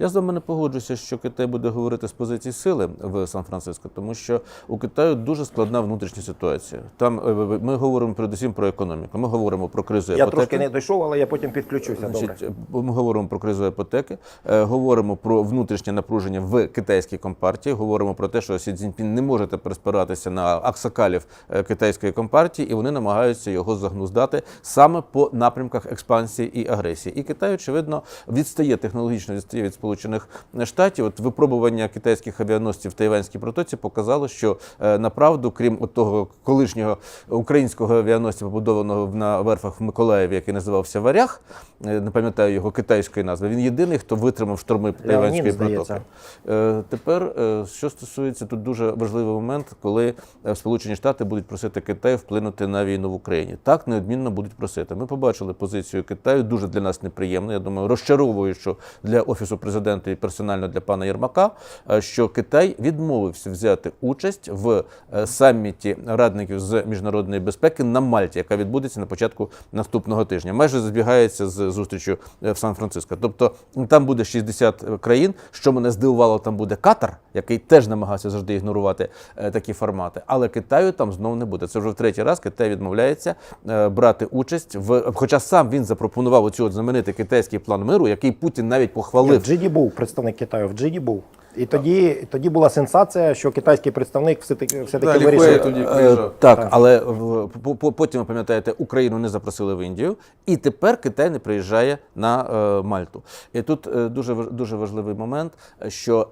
Я з вами не погоджуюся, що Китай буде говорити з позиції сили в Сан-Франциско, тому що у Китаю дуже складна внутрішня ситуація. Там е, ми говоримо передусім про економіку. Ми говоримо про кризу Я трошки не дійшов, але я потім підключуся. Добре. Ми говоримо про кризу іпотеки, е, говоримо про внутрішнє напруження в китайській компартії. Говоримо про те, що Сі Цзіньпін не може тепер спиратися на аксакалів е, китайської компартії, і вони намагаються його загнуздати саме по напрямках експансії і агресії. І Китай, очевидно, відстає технологічно відстає від Сполучених Штатів. От випробування китайських авіаносців в Тайванській протоці показало, що е, направду, крім от того колишнього українського авіаносця, побудованого на верфах в Миколаєві, який називався Варяг, не пам'ятаю його китайської назви. Він єдиний, хто витримав шторми Тайванської протоки. Е, Тепер, е, що стосується тут дуже важливий момент, коли е, Сполучені Штати будуть просити Китай вплинути на війну в Україні. Так неодмінно будуть просити. Ми побачили позицію Китаю, дуже для нас неприємно. Я думаю, розчаровуючу для офісу президента і персонально для пана Єрмака, е, що Китай відмовився взяти участь в е, саміті радників з міжнародної безпеки на Мальті, яка відбудеться на початку наступного тижня. Майже збігається з зустрічю е, в Сан-Франциско. Тобто там буде 60 країн. Що мене здивувало, там буде Катар, який теж намагався завжди ігнорувати е, такі формати. Але Китаю там знов не буде. Це вже в третій раз Китай відмовляється е, брати участь в. Хоча сам він запропонував оцю от знаменитий китайський план миру, який Путін навіть похвалив. Джиді був представник Китаю, в Джиді був. І тоді, тоді була сенсація, що китайський представник все-таки, все-таки Далі вирішив. Хуей тоді Е, приїжджав. Так, але в- по- по- потім ви пам'ятаєте, Україну не запросили в Індію, і тепер Китай не приїжджає на е, Мальту. І тут е, дуже дуже важливий момент, що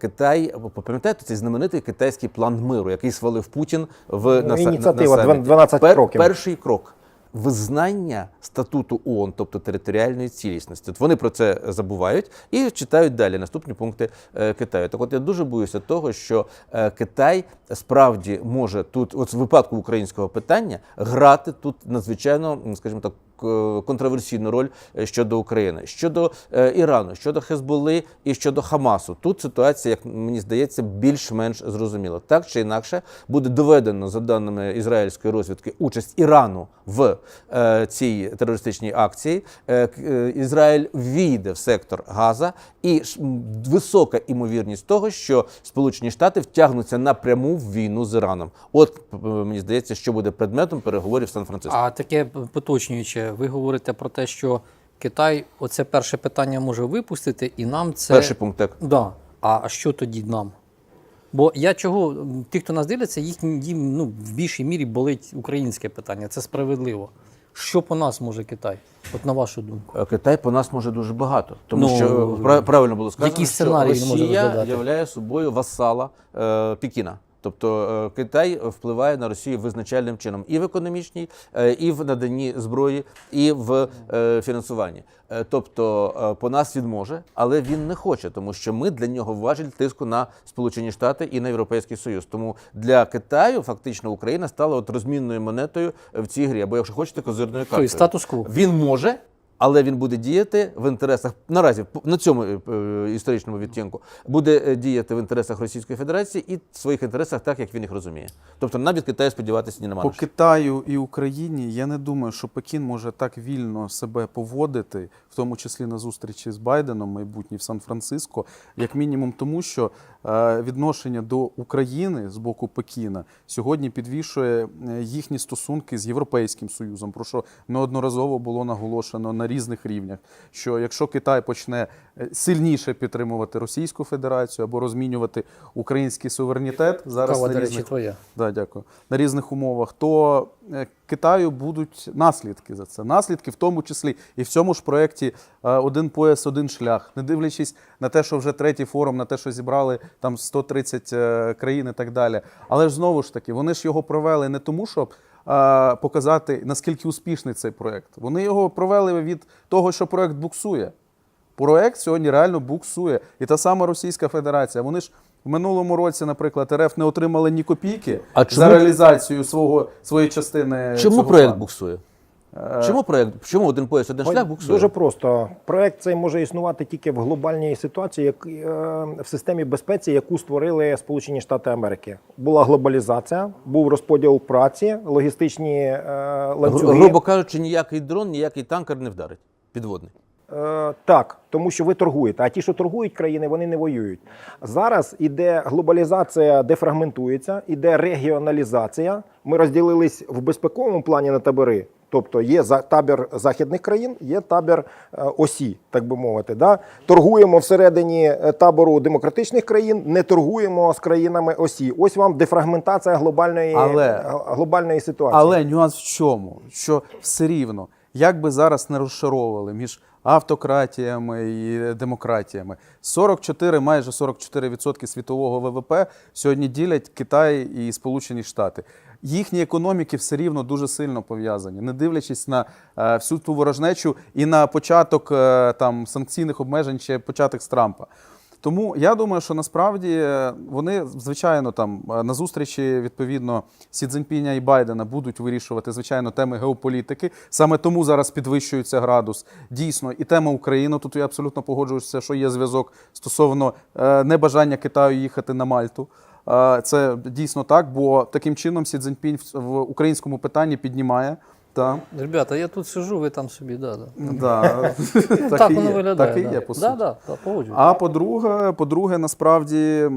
Китай, пам'ятаєте, цей знаменитий китайський план миру, який свалив Путін в на, ініціатива на, на саміті. 12 кроків. Перший крок. Визнання статуту ООН, тобто територіальної цілісності. От вони про це забувають і читають далі наступні пункти е, Китаю. Так от я дуже боюся того, що е, Китай справді може тут, от в випадку українського питання, грати тут надзвичайно, скажімо так, контроверсійну роль е, щодо України, щодо е, Ірану, щодо Хезболи і щодо Хамасу. Тут ситуація, як мені здається, більш-менш зрозуміла. Так чи інакше буде доведено за даними ізраїльської розвідки участь Ірану в е, цій терористичній акції. Е, е, Ізраїль війде в сектор Газа, і висока імовірність того, що Сполучені Штати втягнуться напряму в війну з Іраном. От мені здається, що буде предметом переговорів Сан-Франциско. А таке поточнююче, ви говорите про те, що Китай оце перше питання може випустити, і нам це. Перший пункт так. Да. А що тоді нам? Бо я чого, ті, хто нас дивляться, їх їм ну, в більшій мірі болить українське питання. Це справедливо. Що по нас може Китай? От на вашу думку. Е, Китай по нас може дуже багато, тому Ну, що правильно було сказано, які що Росія являє собою васала е, Пекіна. Тобто е, Китай впливає на Росію визначальним чином і в економічній, е, і в наданні зброї, і в е, фінансуванні. Тобто по нас він може, але він не хоче, тому що ми для нього важіль тиску на Сполучені Штати і на Європейський Союз. Тому для Китаю фактично Україна стала от розмінною монетою в цій грі, або якщо хочете, козирною картою. Статус-кво. Він може, але він буде діяти в інтересах наразі на цьому е, е, історичному відтінку буде е, діяти в інтересах Російської Федерації і в своїх інтересах, так як він їх розуміє. Тобто нам від Китаю сподіватися ні нема. По. Китаю і Україні я не думаю, що Пекін може так вільно себе поводити, в тому числі на зустрічі з Байденом майбутній в Сан-Франциско, як мінімум, тому що відношення до України з боку Пекіна сьогодні підвішує їхні стосунки з Європейським Союзом, про що неодноразово було наголошено на різних рівнях. Що якщо Китай почне е, сильніше підтримувати Російську Федерацію або розмінювати український суверенітет, зараз Кава, на до речі, різних твоя. Да, дякую. На різних умовах, то е, Китаю будуть наслідки за це. Наслідки, в тому числі і в цьому ж проєкті е, один пояс, один шлях, не дивлячись на те, що вже третій форум, на те, що зібрали там 130 е, країн і так далі. Але ж знову ж таки, вони ж його провели не тому, щоб показати, наскільки успішний цей проект. Вони його провели від того, що проект буксує. Проект сьогодні реально буксує. І та сама Російська Федерація. Вони ж в минулому році, наприклад, РФ не отримали ні копійки А за чому- реалізацію свого своєї частини. Чому цього проект плану. буксує? Чому проект? Чому один пояс, один шлях буксує? Дуже просто. Проект цей може існувати тільки в глобальній ситуації, як е, в системі безпеці, яку створили Сполучені Штати Америки. Була глобалізація, був розподіл праці, логістичні е, ланцюги. Грубо кажучи, ніякий дрон, ніякий танкер не вдарить. Підводний. Е, так, тому що ви торгуєте. А ті, що торгують країни, вони не воюють. Зараз іде глобалізація, дефрагментується, іде регіоналізація. Ми розділились в безпековому плані на табори. Тобто є табір західних країн, є табір е, осі, так би мовити. Да? Торгуємо всередині е, табору демократичних країн, не торгуємо з країнами осі. Ось вам дефрагментація глобальної, Але- глобальної ситуації. Але нюанс в чому? Що все рівно, як би зараз не розшаровували між автократіями і демократіями, 44, майже 44% світового ВВП сьогодні ділять Китай і Сполучені Штати. Їхні економіки все рівно дуже сильно пов'язані, не дивлячись на е, всю ту ворожнечу і на початок е, там санкційних обмежень чи початок з Трампа. Тому я думаю, що насправді е, вони, звичайно, там е, на зустрічі відповідно Сі Цзіньпіня і Байдена будуть вирішувати звичайно теми геополітики. Саме тому зараз підвищується градус. Дійсно, і тема України. Тут я абсолютно погоджуюся, що є зв'язок стосовно е, небажання Китаю їхати на Мальту. Це дійсно так, бо таким чином Сі Цзіньпінь в українському питанні піднімає. Та, Ребята, я тут сижу, ви там собі, да, да. да, так і воно є, виглядає. Так і да. є, по суті. Да, да, да, погоджуюсь. А по-друге, по-друге, насправді.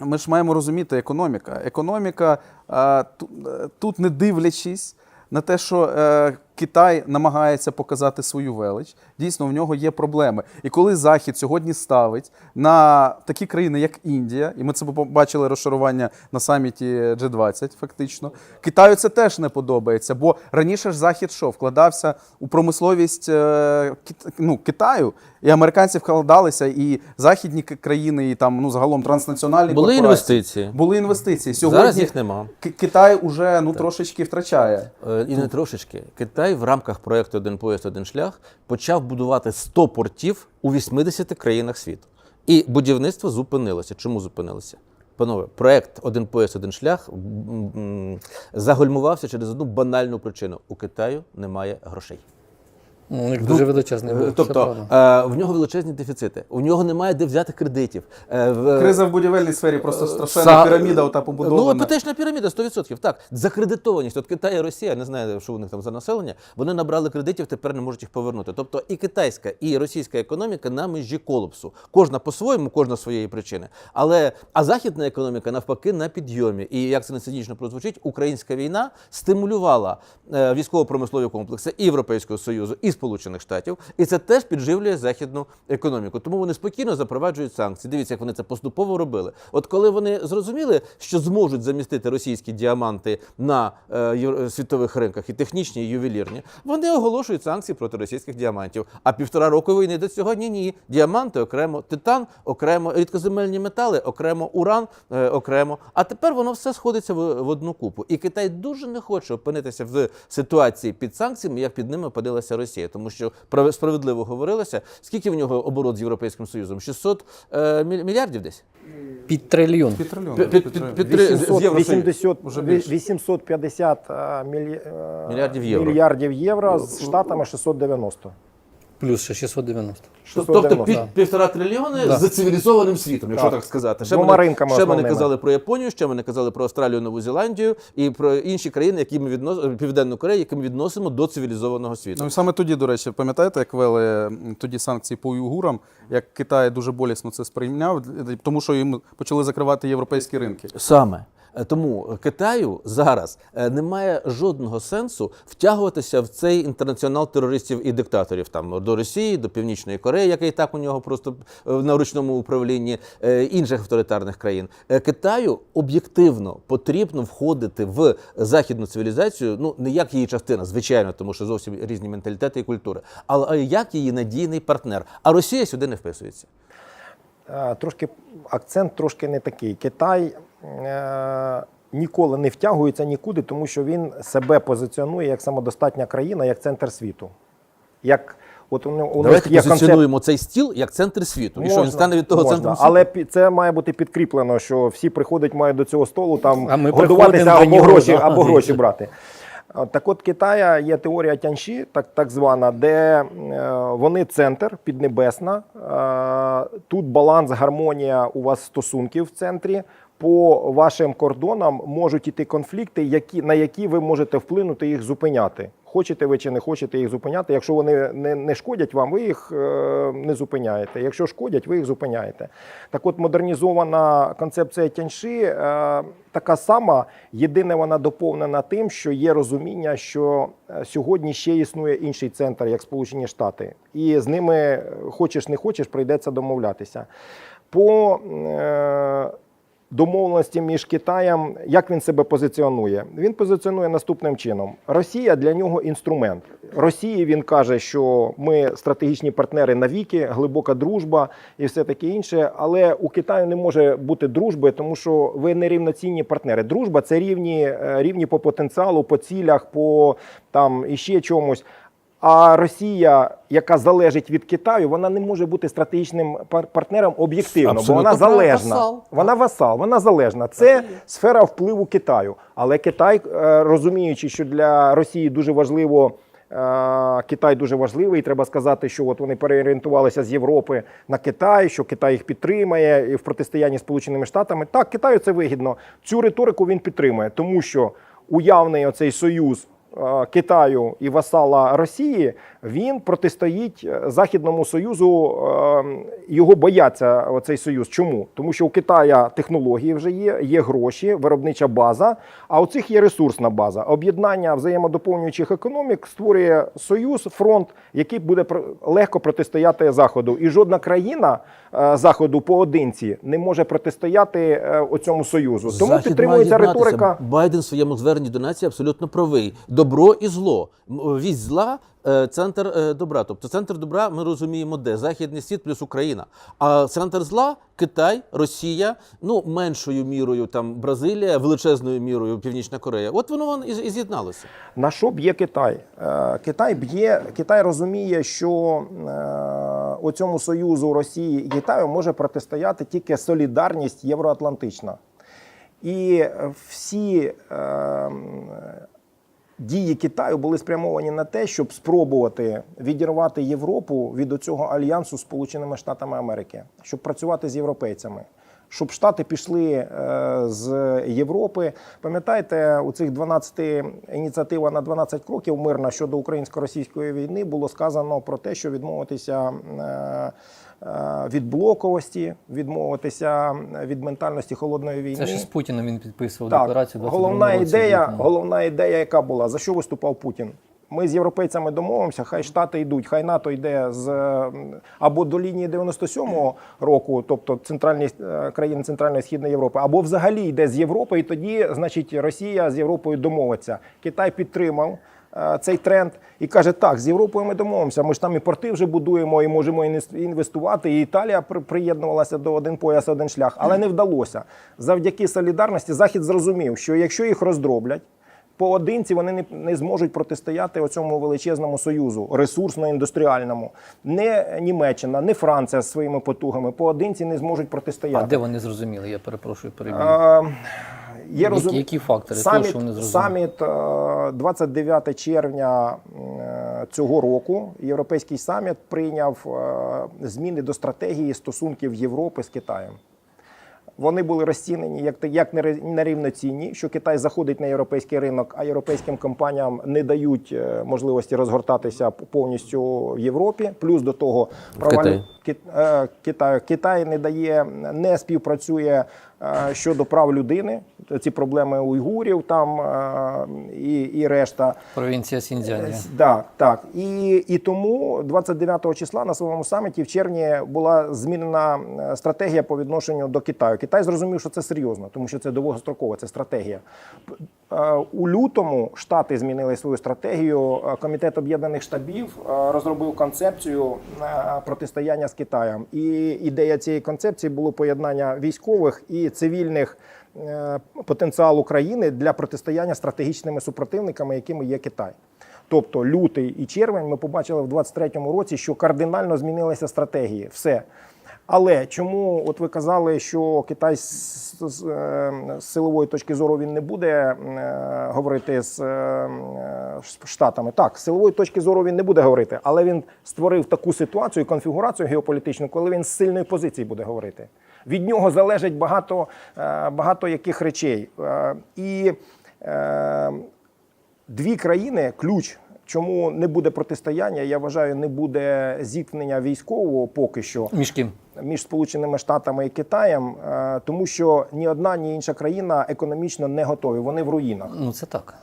Ми ж маємо розуміти економіка. Економіка а, ту- е, тут, не дивлячись на те, що е, Китай намагається показати свою велич, дійсно в нього є проблеми. І коли Захід сьогодні ставить на такі країни, як Індія, і ми це побачили розшарування на саміті G20, фактично, Китаю це теж не подобається, бо раніше ж Захід що вкладався у промисловість е, ну, Китаю, і американці вкладалися, і західні країни, і там ну загалом транснаціональні Були корпорації. інвестиції. Були інвестиції. Сьогодні Зараз їх нема. Китай уже ну трошечки втрачає. Е, І не трошечки. Китай в рамках проєкту Один поїзд, один шлях почав будувати 100 портів у 80 країнах світу. І будівництво зупинилося. Чому зупинилося? Панове, проєкт Один пояс, один шлях загальмувався через одну банальну причину: у Китаю немає грошей. Ну, у них дуже величезний Е, був. Тобто е, в нього величезні дефіцити, у нього немає де взяти кредитів. Е, в- Криза в будівельній сфері просто страшенна Са- піраміда, ота Ну, побудована. іпотечна піраміда 100%. Так, закредитованість. От Китай і Росія, не знаю, що у них там за населення, вони набрали кредитів, тепер не можуть їх повернути. Тобто і китайська, і російська економіка на межі колапсу. Кожна по-своєму, кожна своєї причини. Але а західна економіка навпаки на підйомі. І як це не цинічно прозвучить, українська війна стимулювала е, військово-промислові комплекси і Європейського Союзу, і Сполучених Штатів. І це теж підживлює західну економіку. Тому вони спокійно запроваджують санкції. Дивіться, як вони це поступово робили. От коли вони зрозуміли, що зможуть замістити російські діаманти на е, світових ринках і технічні, і ювелірні, вони оголошують санкції проти російських діамантів. А півтора року війни до цього ні, ні. Діаманти окремо, титан окремо, рідкоземельні метали окремо, уран е, окремо. А тепер воно все сходиться в, в одну купу. І Китай дуже не хоче опинитися в ситуації під санкціями, як під ними опинилася Росія, тому що справедливо говорилося, скільки в нього оборот з Європейським Союзом? 600 е, мільярдів десь. Під трильйон. Під трильйон. Під- під- під- під- 800, 80, Уже 850 е, мілі, е, Мільярдів євро. мільярдів євро з Штатами 690. Плюс ще 690. Тобто 690. під півтора трильйони Да. за цивілізованим світом, якщо Так. так, сказати. Ще Двома ми, ще ми не казали про Японію, ще ми не казали про Австралію, Нову Зеландію і про інші країни, які ми відносимо Південну Корею, які ми відносимо до цивілізованого світу. Ну і саме тоді, до речі, пам'ятаєте, як вели тоді санкції по уйгурам, як Китай дуже болісно це сприйняв, тому що їм почали закривати європейські ринки. Саме. Е, Тому Китаю зараз е, немає жодного сенсу втягуватися в цей інтернаціонал терористів і диктаторів там до Росії, до Північної Кореї, яка і так у нього просто е, на ручному управлінні е, інших авторитарних країн. Е, Китаю об'єктивно потрібно входити в західну цивілізацію, ну не як її частина, звичайно, тому що зовсім різні менталітети і культури, але як її надійний партнер. А Росія сюди не вписується. Е, Трошки акцент трошки не такий. Китай е, ніколи не втягується нікуди, тому що він себе позиціонує як самодостатня країна, як центр світу. Як от у, у них Давайте є позиціонуємо цей стіл як центр світу. і що він стане від того можна, центром світу? але це має бути підкріплено, що всі приходять, мають до цього столу там А ми годуватися або гроші, або гроші брати. А, Так от Китая є теорія Тяньші, так, так звана, де е, вони центр піднебесна. Е, тут баланс, гармонія у вас стосунків в центрі. По вашим кордонам можуть іти конфлікти, які, на які ви можете вплинути їх зупиняти. Хочете ви чи не хочете їх зупиняти. Якщо вони не, не шкодять вам, ви їх е, не зупиняєте. Якщо шкодять, ви їх зупиняєте. Так от модернізована концепція Тяньши е, така сама, єдине вона доповнена тим, що є розуміння, що е, сьогодні ще існує інший центр, як Сполучені Штати, і з ними хочеш не хочеш, прийдеться домовлятися. По домовленості між Китаєм, як він себе позиціонує? Він позиціонує наступним чином: Росія для нього інструмент. Росії він каже, що ми стратегічні партнери навіки, глибока дружба і все таке інше. Але у Китаю не може бути дружби, тому що ви не рівноцінні партнери. Дружба це рівні, е, рівні по потенціалу, по цілях, по там іще чомусь. А Росія, яка залежить від Китаю, вона не може бути стратегічним партнером об'єктивно, бо вона залежна. Васал. Вона васал, вона залежна. Це сфера впливу Китаю. Але Китай, е, розуміючи, що для Росії дуже важливо. е, Китай дуже важливий, і треба сказати, що от вони переорієнтувалися з Європи на Китай, що Китай їх підтримає і в протистоянні з Сполученими Штатами. Так, Китаю це вигідно. Цю риторику він підтримує, тому що уявний оцей союз Китаю і васала Росії, він протистоїть е, Західному Союзу. е, Його бояться оцей союз. Чому? Тому що у Китая технології вже є, є гроші, виробнича база. А у цих є ресурсна база. Об'єднання взаємодоповнюючих економік створює союз, фронт, який буде легко протистояти заходу. І жодна країна е, заходу поодинці не може протистояти е, оцьому союзу. Тому Захід підтримується риторика. Байден в своєму зверненні до нації абсолютно правий. Добро і зло. Вість зла. е, Центр е, добра, тобто центр добра, ми розуміємо, де західний світ плюс Україна. А центр зла Китай, Росія, ну меншою мірою там Бразилія, величезною мірою Північна Корея. От воно воно і, з'єдналося. На що б'є Китай? Е, Китай б'є, Китай розуміє, що у цьому союзу Росії і Китаю може протистояти тільки солідарність євроатлантична. І всі е, дії Китаю були спрямовані на те, щоб спробувати відірвати Європу від цього альянсу з Сполученими Штатами Америки, щоб працювати з європейцями. Щоб Штати пішли е, з Європи. Пам'ятаєте, у цих 12 ініціатива на 12 кроків мирна щодо українсько-російської війни було сказано про те, що відмовитися е, е, від блоковості, відмовитися від ментальності холодної війни. Це ж з Путіним він підписував Так, декларацію 22 головна ідея, головна ідея, яка була, за що виступав Путін? Ми з європейцями домовимося, хай Штати йдуть, хай НАТО йде з або до лінії 97-го року, тобто центральні е, країни Центральної Східної Європи, або взагалі йде з Європи, і тоді, значить, Росія з Європою домовиться. Китай підтримав. е, Цей тренд і каже: так, з Європою ми домовимося. Ми ж там і порти вже будуємо, і можемо інвестувати. І Італія приєднувалася до один пояс, один шлях, але не вдалося. Завдяки солідарності Захід зрозумів, що якщо їх роздроблять, поодинці вони не, не зможуть протистояти оцьому величезному союзу, ресурсно-індустріальному. Не Німеччина, не Франція з своїми потугами поодинці не зможуть А протистояти. де вони зрозуміли? Я перепрошую, перебіг. Е, Є Які- розум... які фактори того, Саміт, що вони зрозуміли? саміт е, 29 червня е, цього року. Європейський саміт прийняв е, зміни до стратегії стосунків Європи з Китаєм. Вони були розцінені як, як нерівноцінні, що Китай заходить на європейський ринок, а європейським компаніям не дають е, можливості розгортатися повністю в Європі. Плюс до того провалю е, Китаю. Китай не дає, не співпрацює щодо прав людини. Ці проблеми уйгурів там е, і, і решта. Провінція Сіньцзянь. Так, так. І, і тому 29 числа на своєму саміті в червні була змінена е, стратегія по відношенню до Китаю. Китай зрозумів, що це серйозно, тому що це довгострокова, це стратегія. Е, У лютому Штати змінили свою стратегію. Е, Комітет Об'єднаних Штабів е, розробив концепцію протистояння з Китаєм. І ідея цієї концепції було поєднання військових і цивільних потенціал України для протистояння стратегічними супротивниками, якими є Китай. Тобто лютий і червень ми побачили в 23-му році, що кардинально змінилися стратегії. Все. Але чому, от ви казали, що Китай з, з, е, з силової точки зору він не буде е, говорити з е, з Штатами? Так, з силової точки зору він не буде говорити, але він створив таку ситуацію, конфігурацію геополітичну, коли він з сильної позиції буде говорити. Від нього залежить багато, е, багато яких речей. Е, І е, дві країни ключ чому не буде протистояння? Я вважаю, не буде зіткнення військового поки що Між ким? між Сполученими Штатами і Китаєм, е, тому що ні одна, ні інша країна економічно не готові. Вони в руїнах. Ну це так.